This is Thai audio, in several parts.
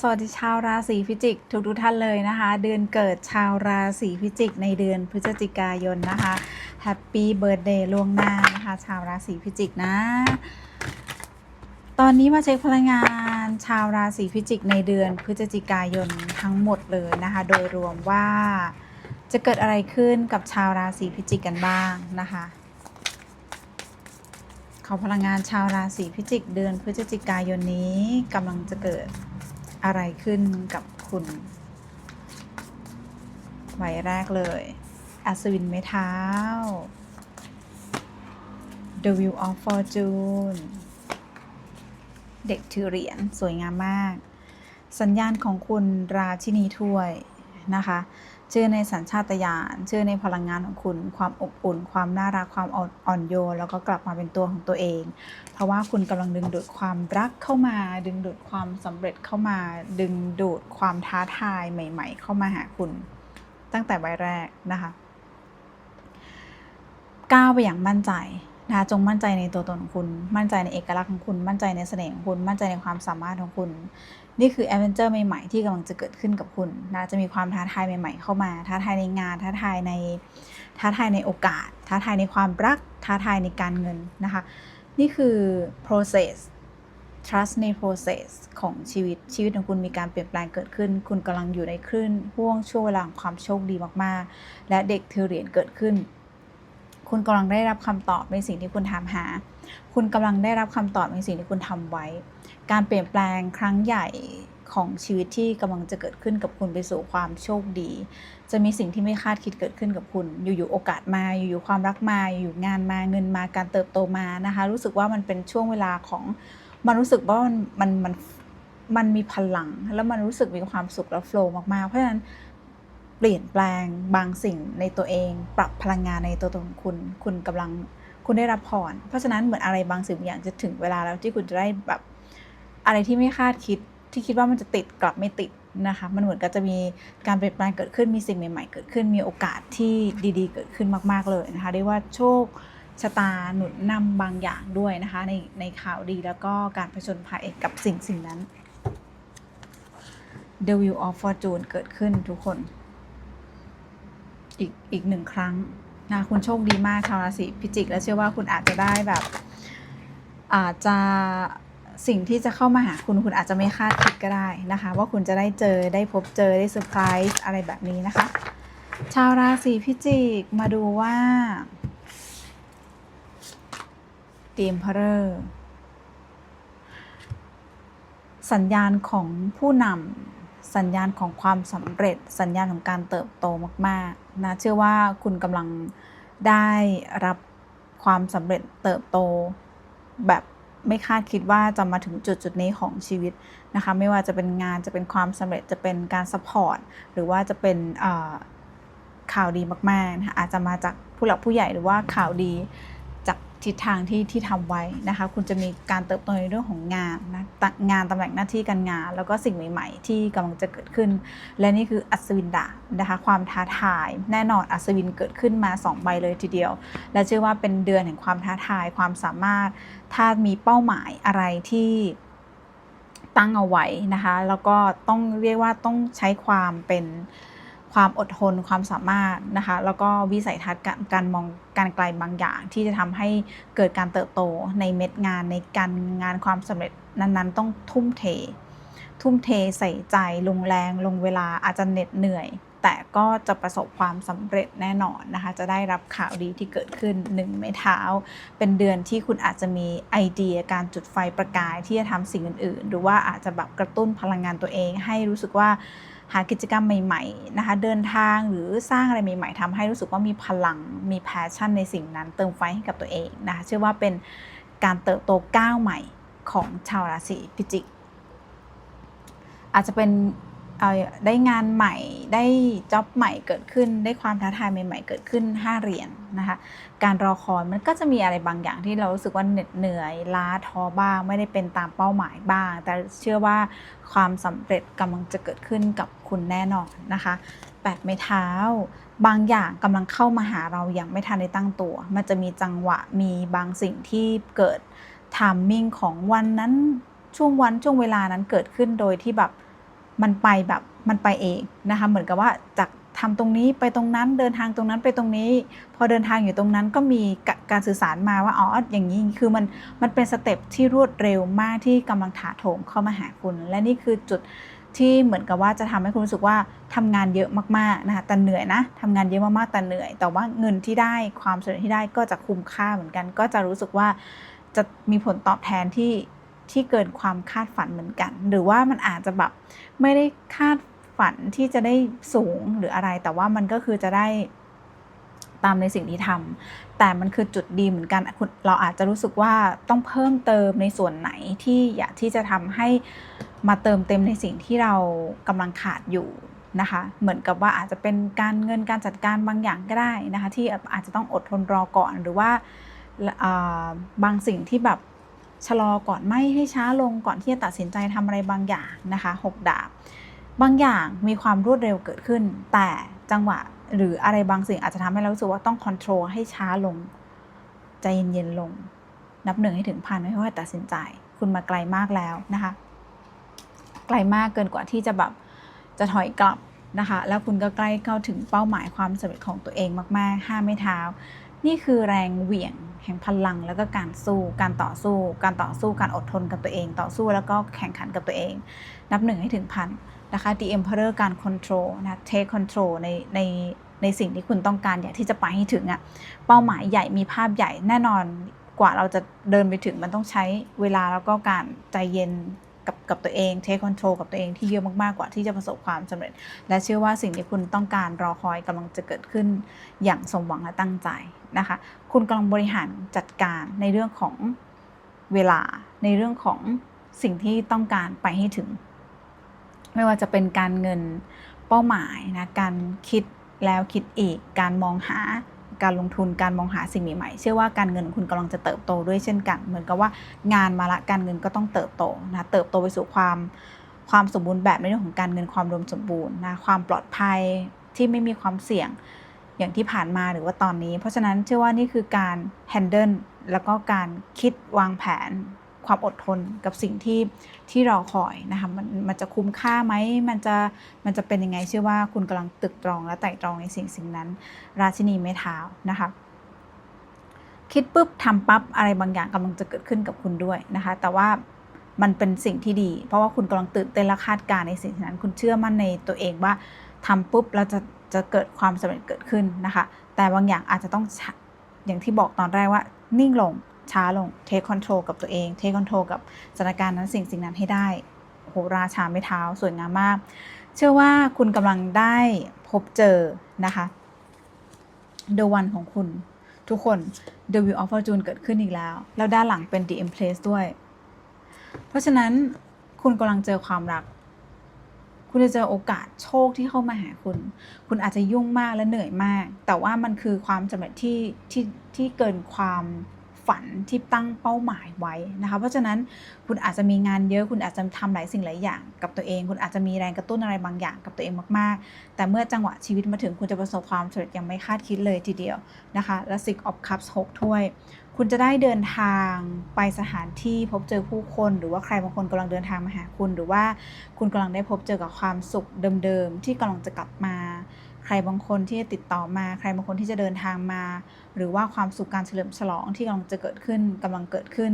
สวัสดีชาวราศีพิจิกทุกทุกท่านเลยนะคะ เดือนเกิดชาวราศีพิจิก ในเดือนพฤศจิกายนนะคะแฮปปี้เบิร์ดเดย์ล่วงหน้านะคะ ชาวราศีพิจิกนะ ตอนนี้มาเช็คพลังงาน ชาวราศีพิจิกในเดือนพฤศจิกายนทั้งหมดเลยนะคะ โดยรวมว่าจะเกิดอะไรขึ้นกับชาวราศีพิจิกกันบ้างนะคะขอพลังงานชาวราศีพิจิกเดือนพฤศจิกายนนี้กำลังจะเกิด อะไรขึ้นกับคุณใบแรกเลย อัศวินไม้เท้า The Wheel of Fortune เด็กถือเหรียญสวยงามมาก สัญญาณของคุณราชินีถ้วยนะคะ เชื่อในสัญชาตญาณเชื่อในพลังงานของคุณ ความอบอุ่น ความน่ารัก ความอ่อนโยน แล้วก็กลับมาเป็นตัวของตัวเอง เพราะว่าคุณกำลังดึงดูดความรักเข้ามา ดึงดูดความสำเร็จเข้ามา ดึงดูดความท้าทายใหม่ ๆ เข้ามาหาคุณ ตั้งแต่ใบแรกนะคะก้าวไปอย่างมั่นใจ นะจงมั่นใจในตัวตนของคุณ มั่นใจในเอกลักษณ์ของคุณ มั่นใจในเสน่ห์ของคุณ มั่นใจในความสามารถของคุณ นี่คือแอดเวนเจอร์ใหม่ๆที่กำลังจะเกิดขึ้นกับคุณนะจะมีความท้าทายใหม่ ๆ เข้ามา ท้าทายในงาน ท้าทายใน ท้าทายในโอกาส ท้าทายในความรัก ท้าทายในการเงินนะคะ นี่คือ process trust ใน process ของชีวิต ชีวิตของคุณมีการเปลี่ยนแปลงเกิดขึ้น คุณกำลังอยู่ในคลื่นห่วงช่วงเวลาของความโชคดีมากๆ และเด็กถือเรียญเกิดขึ้น คุณกำลังได้รับคำตอบในสิ่งที่คุณถามหา คุณกำลังได้รับคำตอบในสิ่งที่คุณทำไว้ การเปลี่ยนแปลงครั้งใหญ่ของชีวิตที่กำลังจะเกิดขึ้นกับคุณไปสู่ความโชคดี จะมีสิ่งที่ไม่คาดคิดเกิดขึ้นกับคุณ อยู่ๆโอกาสมา อยู่ๆความรักมา อยู่ๆงานมาเงินมาการเติบโตมานะคะ รู้สึกว่ามันเป็นช่วงเวลาของมันรู้สึกว่ามันมันมันมันมีพลัง แล้วมันรู้สึกมีความสุขและโฟล์มากๆ เพราะฉะนั้น เปลี่ยนแปลงบางสิ่งในตัวเอง ปรับพลังงานในตัวตนคุณ คุณกำลังคุณได้รับพรเพราะฉะนั้นเหมือนอะไรบางสิ่งบางอย่างจะถึงเวลาแล้วที่คุณจะได้แบบอะไรที่ไม่คาดคิดที่คิดว่ามันจะติดกลับไม่ติดนะคะ มันเหมือนกับจะมีการเปลี่ยนแปลงเกิดขึ้นมีสิ่งใหม่ๆ เกิดขึ้นมีโอกาสที่ดีๆ เกิดขึ้นมาก ๆเลยนะคะเรียกว่าโชคชะตาหนุนนำบางอย่างด้วยนะคะในในข่าวดีแล้วก็การผจญภัยกับสิ่งสิ่งนั้น The Wheel of Fortune เกิดขึ้นทุกคน อีกอีกหนึ่งครั้งนะคุณโชคดีมากชาวราศีพิจิก และเชื่อว่าคุณอาจจะได้แบบ อาจจะสิ่งที่จะเข้ามาหาคุณคุณอาจจะไม่คาดคิดก็ได้นะคะ ว่าคุณจะได้เจอได้พบเจอได้เซอร์ไพรส์อะไรแบบนี้นะคะ ชาวราศีพิจิกมาดูว่าเตรียมพเรอสัญญาณของผู้นำ สัญญาณของความสำเร็จ สัญญาณของการเติบโตมากๆนะเชื่อว่าคุณกำลังได้รับความสำเร็จเติบโตแบบไม่คาดคิดว่าจะมาถึงจุดจุดนี้ของชีวิตนะคะไม่ว่าจะเป็นงานจะเป็นความสำเร็จจะเป็นการสปอร์ตหรือว่าจะเป็นข่าวดีมากๆนะคะอาจจะมาจากผู้หลักผู้ใหญ่หรือว่าข่าวดี ทิศทางที่ที่ทำไว้นะคะ คุณจะมีการเติบโตในเรื่องของงานนะงานตำแหน่งหน้าที่การงาน แล้วก็สิ่งใหม่ ๆ ที่กำลังจะเกิดขึ้น และนี่คืออัศวินดาบนะคะ ความท้าทายแน่นอนอัศวินเกิดขึ้นมา 2 ใบเลยทีเดียว และเชื่อว่าเป็นเดือนแห่งความท้าทายความสามารถ ถ้ามีเป้าหมายอะไรที่ตั้งเอาไว้นะคะ แล้วก็ต้องเรียกว่าต้องใช้ความเป็น ความอดทนความสามารถนะคะ แล้วก็วิสัยทัศน์การมองการไกลบางอย่าง ที่จะทำให้เกิดการเติบโตในเม็ดงานในการงานความสำเร็จนั้นๆ ต้องทุ่มเท ทุ่มเทใส่ใจลงแรง ลงเวลาอาจจะเหน็ดเหนื่อย แต่ก็จะประสบความสำเร็จแน่นอนนะคะ จะได้รับข่าวดีที่เกิดขึ้นหนึ่งไม้เท้า เป็นเดือนที่คุณอาจจะมีไอเดียการจุดไฟประกายที่จะทำสิ่งอื่นๆ หรือว่าอาจจะแบบกระตุ้นพลังงานตัวเองให้รู้สึกว่า หากิจกรรมใหม่ๆนะคะเดินทางหรือสร้างอะไรใหม่ๆทำให้รู้สึกว่ามีพลังมีแพชชั่นในสิ่งนั้น เติมไฟให้กับตัวเองนะคะเชื่อว่าเป็นการเติบโตก้าวใหม่ของชาวราศีพิจิก อาจจะเป็น ได้งานใหม่ได้จ็อบใหม่เกิดขึ้น ได้ความท้าทายใหม่ ๆ เกิดขึ้น 5เหรียญนนะคะการรอคอยมันก็จะมีอะไรบางอย่างที่เรารู้สึกว่าเหน็ดเหนื่อยล้าท้อบ้าง ไม่ได้เป็นตามเป้าหมายบ้าง แต่เชื่อว่าความสำเร็จกำลังจะเกิดขึ้นกับคุณแน่นอนนะคะแปดไม้เท้า บางอย่างกำลังเข้ามาหาเราอย่างไม่ทันได้ตั้งตัว มันจะมีจังหวะมีบางสิ่งที่เกิดทามมิ่งของวันนั้นช่วงวันช่วงเวลานั้นเกิดขึ้นโดยที่แบบ มันไปแบบมันไปเองนะคะเหมือนกับว่าจากทำตรงนี้ไปตรงนั้นเดินทางตรงนั้นไปตรงนี้ พอเดินทางอยู่ตรงนั้นก็มีกการสื่อสารมาว่าอ๋ออย่างนี้คือมันมันเป็นสเต็ปที่รวดเร็วมากที่กำลังถาโถมเข้ามาหาคุณ และนี่คือจุดที่เหมือนกับว่าจะทำให้คุณรู้สึกว่าทำงานเยอะมากๆนะคะแต่เหนื่อยนะทำงานเยอะมากๆแต่เหนื่อย แต่ว่าเงินที่ได้ความสำเร็จที่ได้ก็จะคุ้มค่าเหมือนกัน ก็จะรู้สึกว่าจะมีผลตอบแทนที่ ที่เกินความคาดฝันเหมือนกัน หรือว่ามันอาจจะแบบไม่ได้คาดฝันที่จะได้สูงหรืออะไร แต่ว่ามันก็คือจะได้ตามในสิ่งที่ทำแต่มันคือจุดดีเหมือนกันเราอาจจะรู้สึกว่าต้องเพิ่มเติมในส่วนไหนที่อยากที่จะทำให้มาเติมเต็มในสิ่งที่เรากำลังขาดอยู่นะคะ เหมือนกับว่าอาจจะเป็นการเงินการจัดการบางอย่างก็ได้นะคะ ที่อาจจะต้องอดทนรอก่อนหรือว่าบางสิ่งที่แบบ ชะลอก่อนไม่ให้ช้าลงก่อนที่จะตัดสินใจทำอะไรบางอย่างนะคะหกดาบบางอย่างมีความรวดเร็วเกิดขึ้น แต่จังหวะหรืออะไรบางสิ่งอาจจะทำให้เรารู้สึกว่าต้องควบคุมให้ช้าลง ใจเย็นๆลง นับหนึ่งให้ถึงพันไม่ค่อยตัดสินใจ คุณมาไกลมากแล้วนะคะ ไกลมากเกินกว่าที่จะแบบจะถอยกลับนะคะ แล้วคุณก็ใกล้เข้าถึงเป้าหมายความสำเร็จของตัวเองมากๆห้าไม่เท้า นี่คือแรงเหวี่ยง แห่งพลังแล้วก็การสู้การต่อสู้ การต่อสู้การอดทนกับตัวเอง ต่อสู้แล้วก็แข่งขันกับตัวเอง นับหนึ่งให้ถึงพันนะคะ The Emperor การ control นะ take control ในในในสิ่งที่คุณต้องการอยากที่จะไปให้ถึงอะ่ะเป้าหมายใหญ่มีภาพใหญ่แน่นอนกว่าเราจะเดินไปถึงมันต้องใช้เวลาแล้วก็การใจเย็นกับกับตัวเอง take control กับตัวเองที่เยอะมากๆกว่าที่จะประสบความสำเร็จ และเชื่อว่าสิ่งที่คุณต้องการรอคอยกำลังจะเกิดขึ้นอย่างสมหวังและตั้งใจ นะคะ คุณกำลังบริหารจัดการในเรื่องของเวลาในเรื่องของสิ่งที่ต้องการไปให้ถึง ไม่ว่าจะเป็นการเงินเป้าหมายนะการคิดแล้วคิดอีกการมองหาการลงทุนการมองหาสิ่งใหม่ๆเชื่อว่าการเงินคุณกำลังจะเติบโตด้วยเช่นกัน เหมือนกับว่างานมาละการเงินก็ต้องเติบโตนะเติบโตไปสู่ความความสมบูรณ์แบบในเรื่องของการเงินความรวมสมบูรณ์นะความปลอดภัยที่ไม่มีความเสี่ยง อย่างที่ผ่านมาหรือว่าตอนนี้ เพราะฉะนั้นเชื่อว่านี่คือการแฮนเดิลแล้วก็การคิดวางแผนความอดทนกับสิ่งที่ที่รอคอยนะคะมันมันจะคุ้มค่าไหมมันจะมันจะเป็นยังไงเชื่อว่าคุณกำลังตึกตรองและไต่ตรองในสิ่งสิ่งนั้น ราชินีไม้เท้านะคะคิดปุ๊บทำปั๊บอะไรบางอย่างกำลังจะเกิดขึ้นกับคุณด้วยนะคะ แต่ว่ามันเป็นสิ่งที่ดี เพราะว่าคุณกำลังตื่นเต้นและคาดการในสิ่งนั้น คุณเชื่อมั่นในตัวเองว่าทำปุ๊บแล้วจะ จะเกิดความสำเร็จเกิดขึ้นนะคะ แต่บางอย่างอาจจะต้องอย่างที่บอกตอนแรกว่า นิ่งลงช้าลงเทคคอนโทรลกับตัวเองเทคคอนโทรลกับสถานการณ์นั้นสิ่งสิ่งนั้นให้ได้โหราชาไม่เท้าสวยงามมาก เชื่อว่าคุณกำลังได้พบเจอนะคะ The One ของคุณทุกคน The Wheel of Fortune เกิดขึ้นอีกแล้ว แล้วด้านหลังเป็น The Empress ด้วย เพราะฉะนั้นคุณกำลังเจอความรัก คุณจะเจอโอกาสโชคที่เข้ามาหาคุณ คุณอาจจะยุ่งมากและเหนื่อยมาก แต่ว่ามันคือความสำเร็จที่ที่ที่เกินความฝันที่ตั้งเป้าหมายไว้นะคะ เพราะฉะนั้นคุณอาจจะมีงานเยอะ คุณอาจจะทำหลายสิ่งหลายอย่างกับตัวเอง คุณอาจจะมีแรงกระตุ้นอะไรบางอย่างกับตัวเองมากๆ แต่เมื่อจังหวะชีวิตมาถึงคุณจะประสบความสำเร็จยังไม่คาดคิดเลยทีเดียวนะคะ และ Six of Cups 6ถ้วย คุณจะได้เดินทางไปสถานที่พบเจอผู้คน หรือว่าใครบางคนกำลังเดินทางมาหาคุณ หรือว่าคุณกำลังได้พบเจอกับความสุขเดิมๆที่กำลังจะกลับมา ใครบางคนที่จะติดต่อมา ใครบางคนที่จะเดินทางมา หรือว่าความสุขการเฉลิมฉลองที่กำลังจะเกิดขึ้นกำลังเกิดขึ้น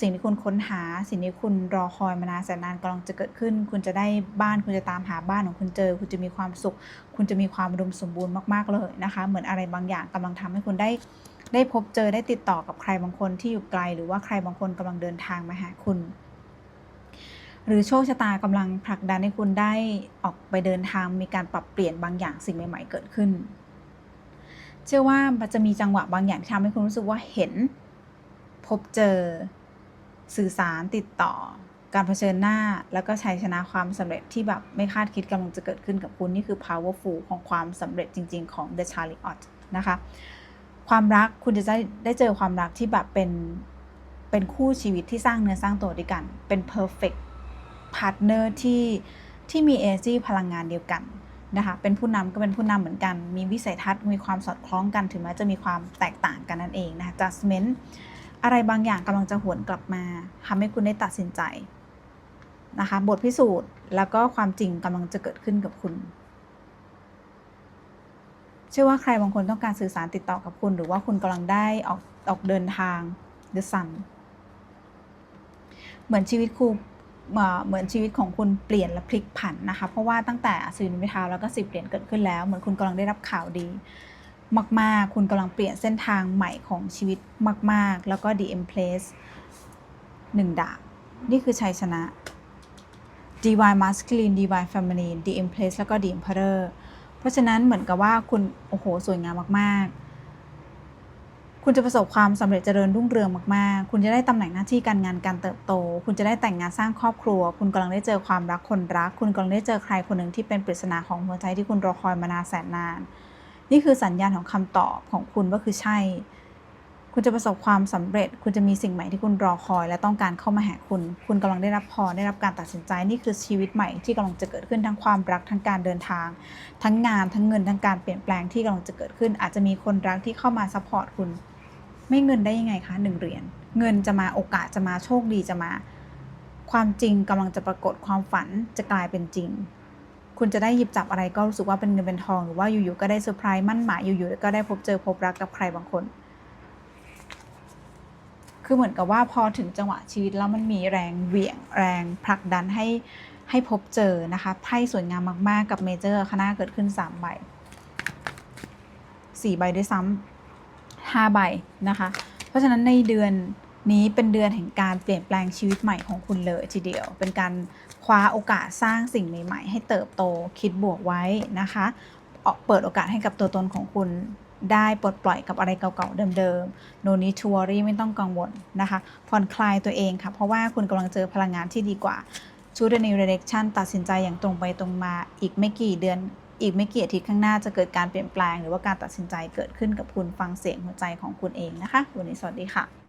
สิ่งที่คุณค้นหา สิ่งที่คุณรอคอยมานานแสนนานกำลังจะเกิดขึ้น คุณจะได้บ้านคุณจะตามหาบ้านของคุณเจอ คุณจะมีความสุข คุณจะมีความรุมสมบูรณ์มากๆเลยนะคะ เหมือนอะไรบางอย่างกำลังทำให้คุณได้ ได้พบเจอได้ติดต่อกับใครบางคนที่อยู่ไกล หรือว่าใครบางคนกำลังเดินทางมาหาคุณ หรือโชคชะตากำลังผลักดันให้คุณได้ออกไปเดินทางมีการปรับเปลี่ยนบางอย่างสิ่งใหม่ ๆ เกิดขึ้น เชื่อว่ามันจะมีจังหวะบางอย่างที่ทำให้คุณรู้สึกว่าเห็น พบเจอ สื่อสารติดต่อ การเผชิญหน้าแล้วก็ชัยชนะความสำเร็จที่แบบไม่คาดคิดกำลังจะเกิดขึ้นกับคุณนี่คือ powerful ของความสำเร็จจริง ๆ ของ The Chariot นะคะ ความรักคุณจะได้ได้เจอความรักที่แบบเป็นเป็นคู่ชีวิตที่สร้างเนื้อสร้างตัวด้วยกัน เป็น perfect พาร์ทเนอร์ที่ที่มีเอจีพลังงานเดียวกันนะคะ เป็นผู้นำก็เป็นผู้นำเหมือนกัน มีวิสัยทัศน์ มีความสอดคล้องกัน ถึงแม้จะมีความแตกต่างกันนั่นเองนะคะ judgment อะไรบางอย่างกำลังจะหวนกลับมาทำให้คุณได้ตัดสินใจนะคะ บทพิสูจน์แล้วก็ความจริงกำลังจะเกิดขึ้นกับคุณ เชื่อว่าใครบางคนต้องการสื่อสารติดต่อกับคุณ หรือว่าคุณกำลังได้ออกออกเดินทาง The Sun เหมือนชีวิตครูเหมือนชีวิตของคุณเปลี่ยนและพลิกผันนะคะ เพราะว่าตั้งแต่อัศวินไม้เท้าแล้วก็สิบเหรียญเกิดขึ้นแล้ว เหมือนคุณกำลังได้รับข่าวดี มาก ๆ คุณกำลังเปลี่ยนเส้นทางใหม่ของชีวิตมาก ๆ แล้วก็ The Empress หนึ่งดาบนี่คือชัยชนะ Divine Masculine Divine Feminine The Empress แล้วก็ The Emperor เพราะฉะนั้นเหมือนกับว่าคุณโอ้โหสวยงามมากๆ คุณจะประสบความสำเร็จเจริญรุ่งเรืองมากๆ คุณจะได้ตำแหน่งหน้าที่การงานการเติบโต คุณจะได้แต่งงานสร้างครอบครัว คุณกำลังได้เจอความรักคนรัก คุณกำลังได้เจอใครคนหนึ่งที่เป็นปริศนาของหัวใจที่คุณรอคอยมานานแสนนาน นี่คือสัญญาณของคำตอบของคุณว่าคือใช่ คุณจะประสบความสำเร็จ คุณจะมีสิ่งใหม่ที่คุณรอคอย และต้องการเข้ามาหาคุณ คุณกำลังได้รับพรได้รับการตัดสินใจนี่คือชีวิตใหม่ที่กำลังจะเกิดขึ้นทั้งความรักทั้งการเดินทาง ทั้งงานทั้งเงินทั้งการเปลี่ยนแปลงที่กำลังจะเกิดขึ้น อาจจะมีคนรักที่เข้ามาซัพพอร์ตคุณ ไม่เงินได้ยังไงคะหนึ่งเหรียญเงินจะมาโอกาสจะมาโชคดีจะมา ความจริงกำลังจะปรากฏความฝันจะกลายเป็นจริงคุณจะได้หยิบจับอะไรก็รู้สึกว่าเป็นเงินเป็นทองหรือว่าอยู่ๆก็ได้เซอร์ไพรส์มั่นหมายอยู่ๆก็ได้พบเจอพบรักกับใครบางคน คือเหมือนกับว่าพอถึงจังหวะชีวิตแล้วมันมีแรงเหวี่ยงแรงผลักดันให้ให้พบเจอนะคะไพ่สวยงามมากๆ กับเมเจอร์คณะเกิดขึ้น3ใบ4ใบด้วยซ้ำ5ใบนะคะ เพราะฉะนั้นในเดือนนี้เป็นเดือนแห่งการเปลี่ยนแปลงชีวิตใหม่ของคุณเลยทีเดียว เป็นการคว้าโอกาสสร้างสิ่งใหม่ ๆ ให้เติบโตคิดบวกไว้นะคะเอ่อเปิดโอกาสให้กับตัวตนของคุณ ได้ปลดปล่อยกับอะไรเก่าๆเดิมๆ no need to worry ไม่ต้องกังวลนะคะ ผ่อนคลายตัวเองค่ะ เพราะว่าคุณกำลังเจอพลังงานที่ดีกว่า choose a new direction ตัดสินใจอย่างตรงไปตรงมา อีกไม่กี่เดือน อีกไม่กี่อาทิตย์ข้างหน้าจะเกิดการเปลี่ยนแปลง หรือว่าการตัดสินใจเกิดขึ้นกับคุณฟังเสียงหัวใจของคุณเองนะคะ วันนี้สวัสดีค่ะ